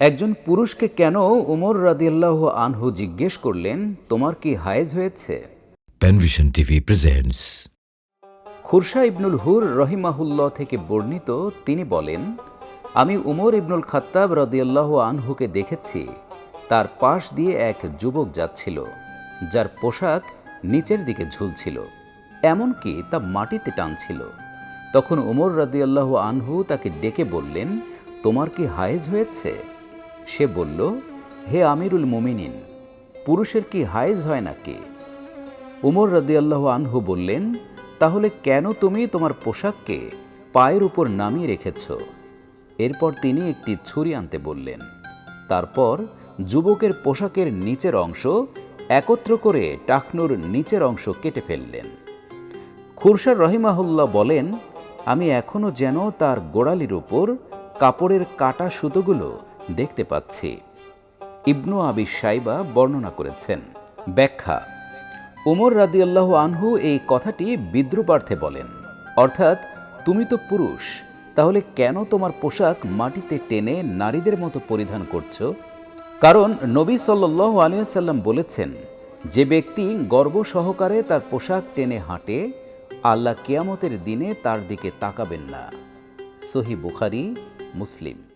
একজন পুরুষকে কেন উমর রাদিয়াল্লাহ আনহু জিজ্ঞেস করলেন তোমার কি হায়েজ হয়েছে? Penvision TV presents খুরশা ইবনুল হুর রহিমাহুল্লাহ থেকে বর্ণিত তিনি বলেন আমি উমর ইবনুল খাত্তাব রদিয়াল্লাহ আনহুকে দেখেছি। তার পাশ দিয়ে এক যুবক যাচ্ছিল যার পোশাক নিচের দিকে ঝুলছিল এমনকি তা মাটিতে টানছিল। তখন উমর রাদিয়াল্লাহ আনহু তাকে ডেকে বললেন তোমার কি হায়েজ হয়েছে? সে বলল, হে আমিরুল মুমিনিন, পুরুষের কি হায়েজ হয় নাকি উমর রাদিয়াল্লাহু আনহু বললেন, তাহলে কেন তুমি তোমার পোশাককে পায়ের উপর নামিয়ে রেখেছ? এরপর তিনি একটি ছুরি আনতে বললেন। তারপর যুবকের পোশাকের নিচের অংশ একত্র করে টাকনুর নিচের অংশ কেটে ফেললেন। খুরশার রহিমাহুল্লাহ বলেন, আমি এখনও যেন তার গোড়ালির উপর কাপড়ের কাটা সুতোগুলো দেখতে পাচ্ছি। ইবনু আবি সাইবা বর্ণনা করেছেন। ব্যাখ্যা, উমর রাদিয়াল্লাহ আনহু এই কথাটি বিদ্রুপার্থে বলেন। অর্থাৎ, তুমি তো পুরুষ, তাহলে কেন তোমার পোশাক মাটিতে টেনে নারীদের মতো পরিধান করছ? কারণ নবী সাল্লাহ আলিয়াল্লাম বলেছেন, যে ব্যক্তি গর্ব সহকারে তার পোশাক টেনে হাঁটে, আল্লাহ কেয়ামতের দিনে তার দিকে তাকাবেন না। সহি বুখারি, মুসলিম।